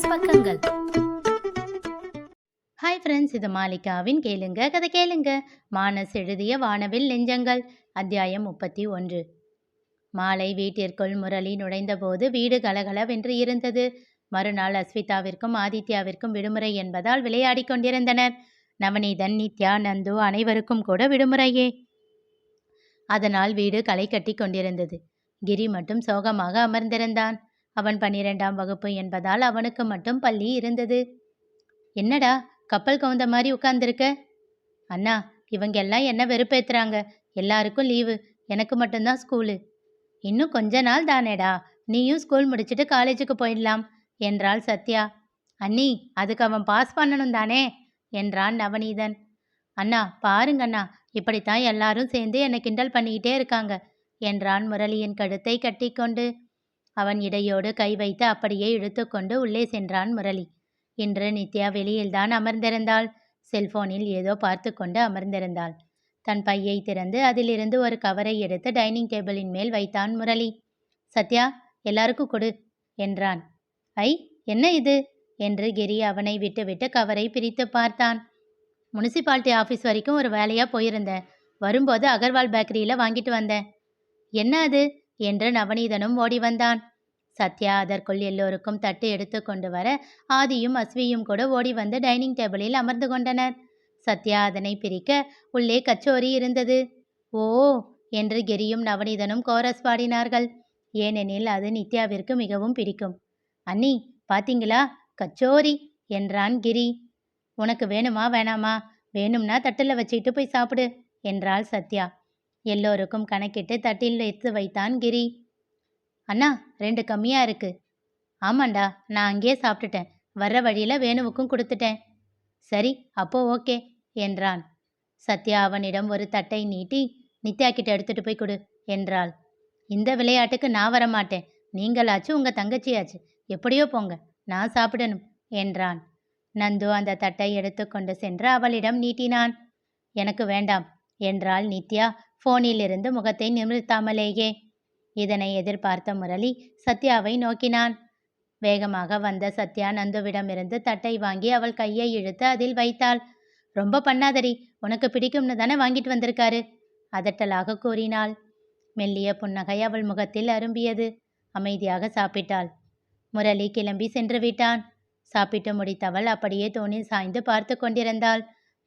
Romance பக்கங்கள். Hi friends இது மாலிகாவின் கேளுங்க கதை கேளுங்க. மானஸ் எழுதிய வானவில் நெஞ்சங்கள் அத்தியாயம் முப்பத்தி ஒன்று. மாலை வீட்டிற்குள் முரளி நுழைந்தபோது வீடு கலகலவென்று இருந்தது. மறுநாள் அஸ்விதாவிற்கும் ஆதித்யாவிற்கும் விடுமுறை என்பதால் விளையாடிக் கொண்டிருந்தனர். நவநீதன் நித்யா நந்து அனைவருக்கும் கூட விடுமுறையே. அதனால் வீடு களை கட்டி கொண்டிருந்தது. கிரி மட்டும் சோகமாக அமர்ந்திருந்தான். அவன் பன்னிரெண்டாம் வகுப்பு என்பதால் அவனுக்கு மட்டும் பள்ளி இருந்தது. என்னடா கப்பல் கவுந்த மாதிரி உட்கார்ந்துருக்க? அண்ணா இவங்க எல்லாம் என்ன வெறுப்பேத்துறாங்க? எல்லாருக்கும் லீவு. எனக்கு மட்டும்தான் ஸ்கூலு. இன்னும் கொஞ்ச நாள் தானேடா. நீயும் ஸ்கூல் முடிச்சிட்டு காலேஜுக்கு போயிடலாம் என்றாள் சத்யா. அண்ணி அதுக்கு அவன் பாஸ் பண்ணணும் தானே? என்றான் நவநீதன். அண்ணா பாருங்கண்ணா இப்படித்தான் எல்லாரும் சேர்ந்து என்னை கிண்டல் பண்ணிக்கிட்டே இருக்காங்க என்றான் முரளியின் கழுத்தை கட்டிக்கொண்டு. அவன் இடையோடு கை வைத்து அப்படியே இழுத்துக்கொண்டு உள்ளே சென்றான் முரளி. இன்று நித்யா வெளியில்தான் அமர்ந்திருந்தாள். செல்போனில் ஏதோ பார்த்து கொண்டு அமர்ந்திருந்தாள். தன் பையை திறந்து அதிலிருந்து ஒரு கவரை எடுத்து டைனிங் டேபிளின் மேல் வைத்தான் முரளி. சத்யா எல்லாருக்கும் கொடு என்றான். ஐ என்ன இது? என்று கிரி அவனை விட்டுவிட்டு கவரை பிரித்து பார்த்தான். முனிசிபாலிட்டி ஆஃபீஸ் வரைக்கும் ஒரு வேலையாக போயிருந்தேன். வரும்போது அகர்வால் பேக்கரியில் வாங்கிட்டு வந்தேன். என்ன அது? என்று நவநீதனும் ஓடி வந்தான். சத்யா அதற்குள் எல்லோருக்கும் தட்டு எடுத்து கொண்டு வர ஆதியும் அஸ்வியும் கூட ஓடி வந்து டைனிங் டேபிளில் அமர்ந்து கொண்டனர். சத்யா அதனை பிரிக்க உள்ளே கச்சோரி இருந்தது. ஓ என்று கிரியும் நவநீதனும் கோரஸ் பாடினார்கள். ஏனெனில் அது நித்யாவிற்கு மிகவும் பிடிக்கும். அண்ணி பாத்தீங்களா? கச்சோரி என்றான் கிரி. உனக்கு வேணுமா வேணாமா? வேணும்னா தட்டில் வச்சுட்டு போய் சாப்பிடு என்றாள் சத்யா. எல்லோருக்கும் கணக்கிட்டு தட்டில் எடுத்து வைத்தான் கிரி. அண்ணா ரெண்டு கம்மியா இருக்கு. ஆமாண்டா நான் அங்கேயே சாப்பிட்டுட்டேன். வர்ற வழியில வேணுவுக்கும் கொடுத்துட்டேன். சரி அப்போ ஓகே என்றான். சத்யா அவனிடம் ஒரு தட்டை நீட்டி நித்யா கிட்ட எடுத்துட்டு போய் கொடு என்றாள். இந்த விளையாட்டுக்கு நான் வரமாட்டேன். நீங்களாச்சு உங்க தங்கச்சியாச்சு. எப்படியோ போங்க. நான் சாப்பிடணும் என்றான். நந்து அந்த தட்டை எடுத்துக்கொண்டு சென்று அவளிடம் நீட்டினான். எனக்கு வேண்டாம் என்றாள் நித்யா. போனிலிருந்து முகத்தை நிமிர்த்தாமலேயே. இதனை எதிர்பார்த்த முரளி சத்யாவை நோக்கினான். வேகமாக வந்த சத்யா நந்துவிடமிருந்து தட்டை வாங்கி அவள் கையை இழுத்து அதில் வைத்தாள். ரொம்ப பண்ணாதடி உனக்கு பிடிக்கும்னு தானே வாங்கிட்டு வந்திருக்காரு அதட்டலாக கூறினாள். மெல்லிய புன்னகை அவள் முகத்தில் அரும்பியது. அமைதியாக சாப்பிட்டாள். முரளி கிளம்பி சென்று விட்டான். சாப்பிட்டு முடித்தவள் அப்படியே தோணில் சாய்ந்து பார்த்து கொண்டிருந்தாள்.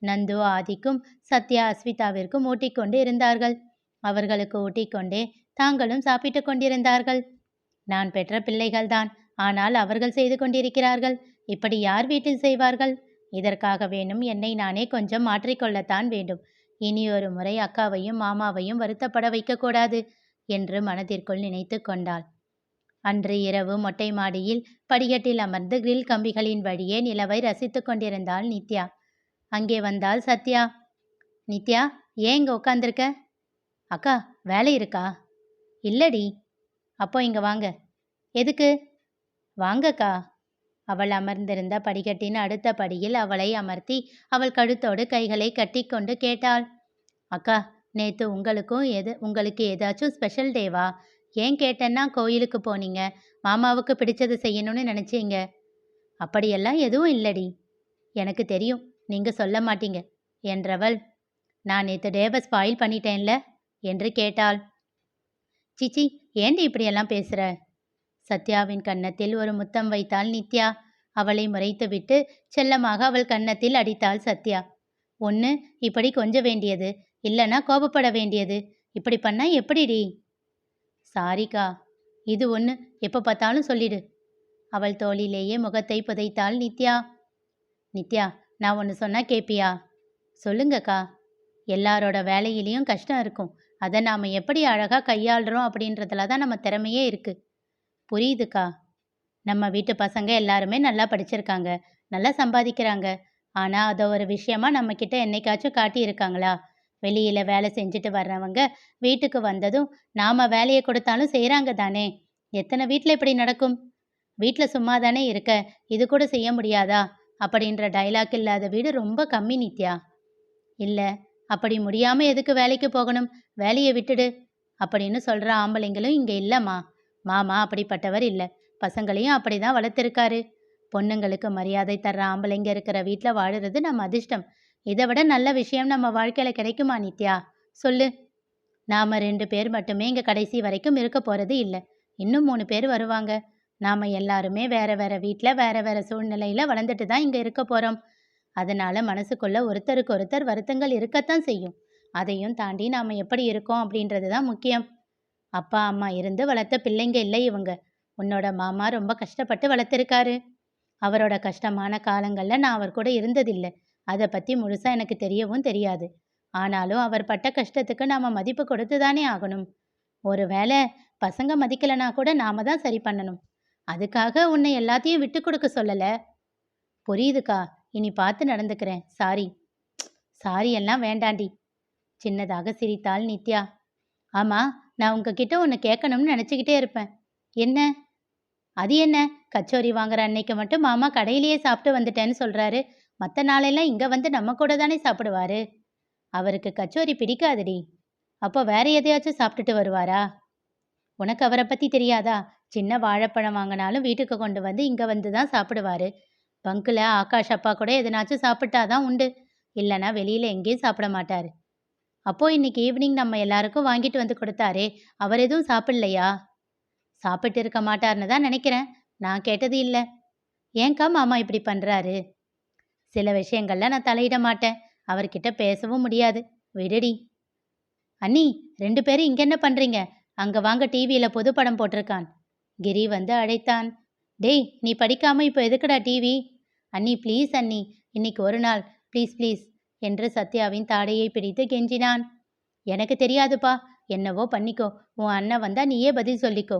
நந்து ஆதிக்கும் சத்யா அஸ்விதாவிற்கும் ஊட்டிக்கொண்டு இருந்தார்கள். அவர்களுக்கு ஊட்டிக்கொண்டே தாங்களும் சாப்பிட்டு கொண்டிருந்தார்கள். நான் பெற்ற பிள்ளைகள்தான். ஆனால் அவர்கள் செய்து கொண்டிருக்கிறார்கள். இப்படி யார் வீட்டில் செய்வார்கள்? இதற்காக வேணும் என்னை நானே கொஞ்சம் மாற்றிக்கொள்ளத்தான் வேண்டும். இனி ஒரு முறை அக்காவையும் மாமாவையும் வருத்தப்பட வைக்கக்கூடாது என்று மனதிற்குள் நினைத்து கொண்டாள். அன்று இரவு மொட்டை மாடியில் படிக்கட்டில் அமர்ந்து கிரில் கம்பிகளின் வழியே நிலவை ரசித்துக் கொண்டிருந்தாள் நித்யா. அங்கே வந்தாள் சத்யா. நித்யா ஏன் இங்கே உட்காந்துருக்க அக்கா வேலை இருக்கா? இல்லடி. அப்போ இங்கே வாங்க. எதுக்கு? வாங்கக்கா. அவள் அமர்ந்திருந்த படிக்கட்டின் அடுத்த படியில் அவளை அமர்த்தி அவள் கழுத்தோடு கைகளை கட்டிக்கொண்டு கேட்டாள். அக்கா நேத்து உங்களுக்கும் எது உங்களுக்கு ஏதாச்சும் ஸ்பெஷல் டேவா ஏன் கேட்டேன்னா கோயிலுக்கு போனீங்க. மாமாவுக்கு பிடிச்சது செய்யணும்னு நினச்சீங்க. அப்படியெல்லாம் எதுவும் இல்லடி. எனக்கு தெரியும். நீங்க சொல்ல மாட்டீங்க என்றவள். நான் நேற்று டேவை ஸ்பாயில் பண்ணிட்டேன்ல என்று கேட்டாள். சிச்சி ஏண்டி இப்படியெல்லாம் பேசுற? சத்யாவின் கன்னத்தில் ஒரு முத்தம் வைத்தாள் நித்யா. அவளை முறைத்துவிட்டு செல்லமாக அவள் கன்னத்தில் அடித்தாள் சத்யா. ஒன்று இப்படி கொஞ்ச வேண்டியது. இல்லைன்னா கோபப்பட வேண்டியது. இப்படி பண்ணா எப்படிடி? சாரிக்கா இது ஒன்று எப்போ பார்த்தாலும் சொல்லிடு. அவள் தோளிலேயே முகத்தை புதைத்தாள் நித்யா. நித்யா நான் ஒன்று சொன்னால் கேப்பியா? சொல்லுங்கக்கா. எல்லாரோட வேலையிலையும் கஷ்டம் இருக்கும். அதை நாம் எப்படி அழகாக கையாளுறோம் அப்படின்றதுல தான் நம்ம திறமையே இருக்குது புரியுதுக்கா. நம்ம வீட்டு பசங்க எல்லாருமே நல்லா படிச்சிருக்காங்க. நல்லா சம்பாதிக்கிறாங்க. ஆனால் அதை ஒரு விஷயமா நம்மக்கிட்ட என்னைக்காச்சும் காட்டியிருக்காங்களா வெளியில் வேலை செஞ்சுட்டு வர்றவங்க வீட்டுக்கு வந்ததும் நாம் வேலையை கொடுத்தாலும் செய்கிறாங்க தானே? எத்தனை வீட்டில் இப்படி நடக்கும்? வீட்டில் சும்மா தானே இருக்க? இது கூட செய்ய முடியாதா? அப்படின்ற டைலாக் இல்லாத வீடு ரொம்ப கம்மி நித்யா. இல்லை அப்படி முடியாமல் எதுக்கு வேலைக்கு போகணும்? வேலையை விட்டுடு அப்படின்னு சொல்கிற ஆம்பளைங்களும் இங்கே இல்லைம்மா. மாமா அப்படிப்பட்டவர் இல்லை. பசங்களையும் அப்படி தான் வளர்த்துருக்காரு. பொண்ணுங்களுக்கு மரியாதை தர்ற ஆம்பளைங்க இருக்கிற வீட்டில் வாழுறது நம்ம அதிர்ஷ்டம். இதை விட நல்ல விஷயம் நம்ம வாழ்க்கையில் கிடைக்குமா நித்யா? சொல்லு. நாம ரெண்டு பேர் மட்டுமே இங்கே கடைசி வரைக்கும் இருக்க போகிறது இல்லை. இன்னும் மூணு பேர் வருவாங்க. நாம் எல்லாருமே வேற வேறு வீட்டில் வேற வேறு சூழ்நிலையில் வளர்ந்துட்டு தான் இங்கே இருக்க போகிறோம் அதனால் மனசுக்குள்ளே ஒருத்தருக்கு ஒருத்தர் வருத்தங்கள் இருக்கத்தான் செய்யும். அதையும் தாண்டி நாம் எப்படி இருக்கோம் அப்படின்றது தான் முக்கியம். அப்பா அம்மா இருந்து வளர்த்த பிள்ளைங்க இல்லை இவங்க. உன்னோட மாமா ரொம்ப கஷ்டப்பட்டு வளர்த்துருக்காரு. அவரோட கஷ்டமான காலங்களில் நான் அவர் கூட இருந்ததில்லை. அதை பற்றி முழுசாக எனக்கு தெரியவும் தெரியாது. ஆனாலும் அவர் பட்ட கஷ்டத்துக்கு நாம் மதிப்பு கொடுத்து தானே ஆகணும். ஒருவேளை பசங்க மதிக்கலைனா கூட நாம தான் சரி பண்ணணும். அதுக்காக உன்னை எல்லாத்தையும் விட்டு கொடுக்க சொல்லலை. புரியுதுக்கா? இனி பார்த்து நடந்துக்கிறேன். சாரி. சாரி எல்லாம் வேண்டாண்டி. சின்னதாக சிரித்தாள் நித்யா. ஆமா நான் உங்ககிட்ட ஒன்று கேட்கணும்னு நினச்சிக்கிட்டே இருப்பேன். என்ன? அது என்ன? கச்சோரி வாங்குற அன்னைக்கு மட்டும் மாமா கடையிலேயே சாப்பிட்டு வந்துட்டேன்னு சொல்றாரு. மற்ற நாளெல்லாம் இங்கே வந்து நம்ம கூட தானே சாப்பிடுவாரு. அவருக்கு கச்சோரி பிடிக்காதுடி. அப்போ வேற எதையாச்சும் சாப்பிட்டுட்டு வருவாரா? உனக்கு அவரை பற்றி தெரியாதா? சின்ன வாழைப்பழம் வாங்கினாலும் வீட்டுக்கு கொண்டு வந்து இங்கே வந்து தான் சாப்பிடுவாரு. பங்கில் ஆகாஷ் அப்பா கூட எதனாச்சும் சாப்பிட்டா தான் உண்டு. இல்லைன்னா வெளியில் எங்கேயும் சாப்பிட மாட்டார். அப்போது இன்னைக்கு ஈவினிங் நம்ம எல்லாருக்கும் வாங்கிட்டு வந்து கொடுத்தாரே அவர் எதுவும் சாப்பிடலையா? சாப்பிட்டு இருக்க மாட்டார்னு தான் நினைக்கிறேன். நான் கேட்டது இல்லை. ஏன்க்கா மாமா இப்படி பண்ணுறாரு சில விஷயங்கள்ல நான் தலையிட மாட்டேன். அவர்கிட்ட பேசவும் முடியாது. விடுடி. அண்ணி ரெண்டு பேரும் இங்கே என்ன பண்ணுறீங்க அங்கே வாங்க டிவியில் புதுப்படம் படம் போட்டிருக்கான். கிரி வந்து அழைத்தான். டேய் நீ படிக்காம இப்போ எதுக்குடா டிவி அண்ணி ப்ளீஸ் அண்ணி இன்னைக்கு ஒரு நாள். ப்ளீஸ் ப்ளீஸ் என்று சத்யாவின் தாடையை பிடித்து கெஞ்சினான். எனக்கு தெரியாதுப்பா. என்னவோ பண்ணிக்கோ. உன் அண்ணன் வந்தா நீயே பதில் சொல்லிக்கோ.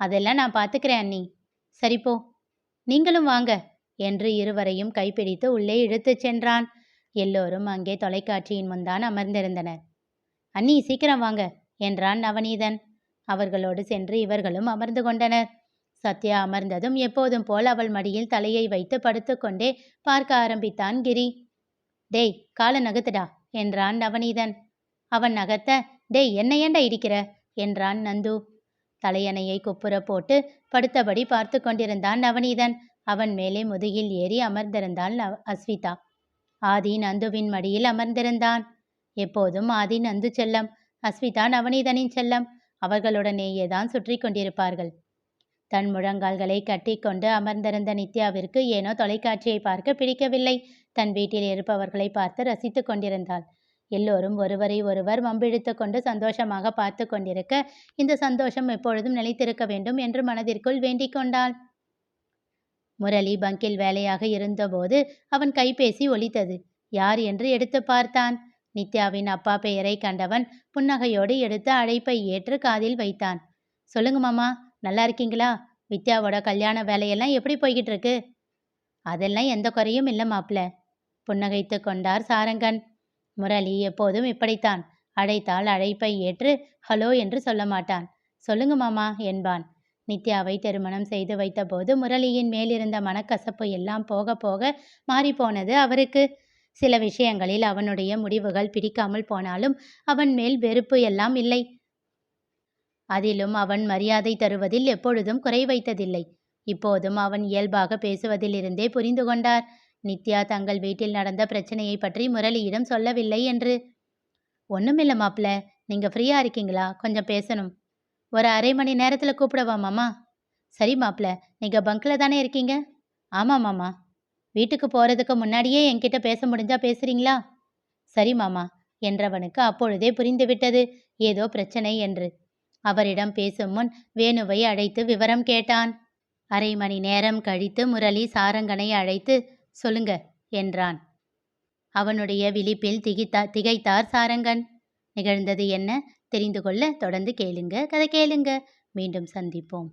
அதெல்லாம் நான் பார்த்துக்கிறேன் அண்ணி. சரி போ. நீங்களும் வாங்க என்று இருவரையும் கைப்பிடித்து உள்ளே இழுத்துச் சென்றான். எல்லோரும் அங்கே தொலைக்காட்சியின் முன்தான் அமர்ந்திருந்தனர். அண்ணி சீக்கிரம் வாங்க என்றான் நவநீதன். அவர்களோடு சென்று இவர்களும் அமர்ந்து கொண்டனர். சத்யா அமர்ந்ததும் எப்போதும் போல் அவள் மடியில் தலையை வைத்து படுத்துக்கொண்டே பார்க்க ஆரம்பித்தான் கிரி. டேய் கால நகத்துடா என்றான் நவநீதன். அவன் நகர்த்த டேய் என்ன ஏண்டா இடிக்கிற? என்றான் நந்து. தலையணையை குப்புற போட்டு படுத்தபடி பார்த்து கொண்டிருந்தான் நவநீதன். அவன் மேலே முதுகில் ஏறி அமர்ந்திருந்தாள் நவ- அஸ்விதா. ஆதி நந்துவின் மடியில் அமர்ந்திருந்தான். எப்போதும் ஆதி நந்து செல்லம் அஸ்விதா நவநீதனின் செல்லம் அவர்களுடனேயே தான் சுற்றி கொண்டிருப்பார்கள். தன் முழங்கால்களை கட்டிக்கொண்டு அமர்ந்திருந்த நித்யாவிற்கு ஏனோ தொலைக்காட்சியை பார்க்க பிடிக்கவில்லை. தன் வீட்டில் இருப்பவர்களை பார்த்து ரசித்து கொண்டிருந்தாள். எல்லோரும் ஒருவரை ஒருவர் மம்பிழித்து கொண்டு சந்தோஷமாக பார்த்து கொண்டிருக்க இந்த சந்தோஷம் எப்பொழுதும் நிலைத்திருக்க வேண்டும் என்று மனதிற்குள் வேண்டிக் கொண்டாள். முரளி பங்கில் வேலையாக இருந்தபோது அவன் கைபேசி ஒலித்தது. யார் என்று எடுத்து பார்த்தான். நித்யாவின் அப்பா பெயரை கண்டவன் புன்னகையோடு எடுத்து அழைப்பை ஏற்று காதில் வைத்தான். சொல்லுங்க மாமா நல்லா இருக்கீங்களா? வித்யாவோட கல்யாண வேலையெல்லாம் எப்படி போய்கிட்டு இருக்கு? அதெல்லாம் எந்த குறையும் இல்லை மாப்ள புன்னகைத்து கொண்டார் சாரங்கன். முரளி எப்போதும் இப்படித்தான். அழைத்தால் அழைப்பை ஏற்று ஹலோ என்று சொல்ல மாட்டான். சொல்லுங்க மாமா என்பான். நித்யாவை திருமணம் செய்து வைத்தபோது முரளியின் மேலிருந்த மனக்கசப்பு எல்லாம் போக போக மாறிப்போனது அவருக்கு. சில விஷயங்களில் அவனுடைய முடிவுகள் பிடிக்காமல் போனாலும் அவன் மேல் வெறுப்பு எல்லாம் இல்லை. அதிலும் அவன் மரியாதை தருவதில் எப்பொழுதும் குறை வைத்ததில்லை. இப்போதும் அவன் இயல்பாக பேசுவதிலிருந்தே புரிந்து கொண்டார். நித்யா தங்கள் வீட்டில் நடந்த பிரச்சனையை பற்றி முரளியிடம் சொல்லவில்லை என்று. ஒன்றுமில்ல மாப்ள நீங்கள் ஃப்ரீயாக இருக்கீங்களா? கொஞ்சம் பேசணும். ஒரு அரை மணி நேரத்தில் கூப்பிடவா மாமா? சரி மாப்ள நீங்கள் பங்க்கில் தானே இருக்கீங்க? ஆமாம் மாமா. வீட்டுக்கு போறதுக்கு முன்னாடியே என்கிட்ட பேச முடிஞ்சா பேசுறீங்களா? சரி மாமா என்றவனுக்கு அப்பொழுதே புரிந்துவிட்டது. ஏதோ பிரச்சனை என்று. அவரிடம் பேசும் முன் வேணுவை அழைத்து விவரம் கேட்டான். அரை மணி நேரம் கழித்து முரளி சாரங்கனை அழைத்து சொல்லுங்க என்றான். அவனுடைய விழிப்பில் திகித்தா திகைத்தார் சாரங்கன். நிகழ்ந்தது என்ன? தெரிந்து கொள்ள தொடர்ந்து கேளுங்க கதை கேளுங்க. மீண்டும் சந்திப்போம்.